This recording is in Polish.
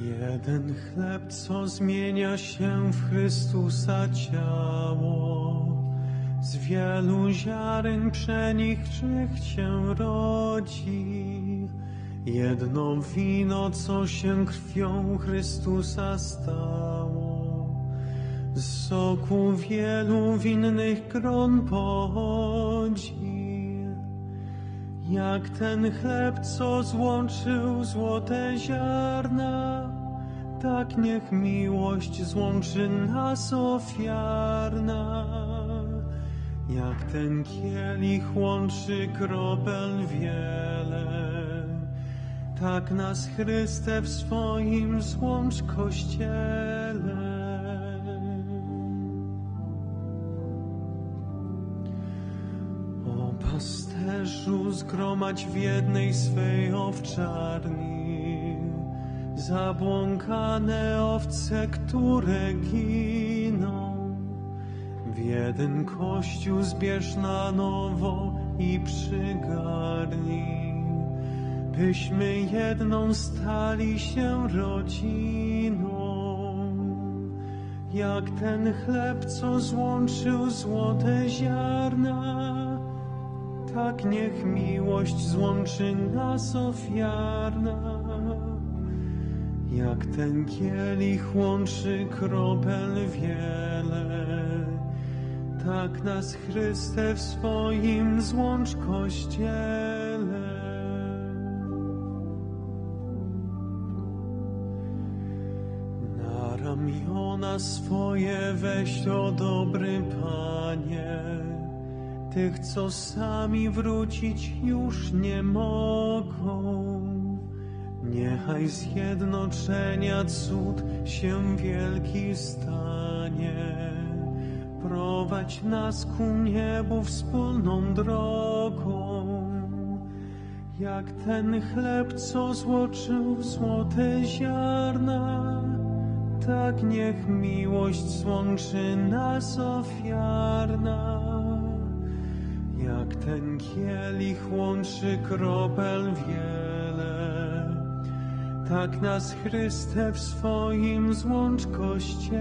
Jeden chleb, co zmienia się w Chrystusa ciało, z wielu ziaren pszenicznych się rodzi. Jedno wino, co się krwią Chrystusa stało, z soku wielu winnych gron pochodzi. Jak ten chleb, co złączył złote ziarna, tak niech miłość złączy nas ofiarna. Jak ten kielich łączy kropel wiele, tak nas Chryste w swoim złącz Kościele. Pasterzu zgromadź w jednej swej owczarni. Zabłąkane owce, które giną. W jeden kościół zbierz na nowo i przygarnij. Byśmy jedną stali się rodziną. Jak ten chleb, co złączył złote ziarna, tak niech miłość złączy nas ofiarna. Jak ten kielich łączy kropel wiele, tak nas Chryste w swoim złącz Kościele. Na ramiona swoje weź o dobry Panie, tych, co sami wrócić już nie mogą. Niechaj z jednoczenia cud się wielki stanie. Prowadź nas ku niebu wspólną drogą. Jak ten chleb, co złoczył złote ziarna, tak niech miłość złączy nas ofiarna jak ten kielich łączy kropel wiele, tak nas Chryste w swoim złącz kościele.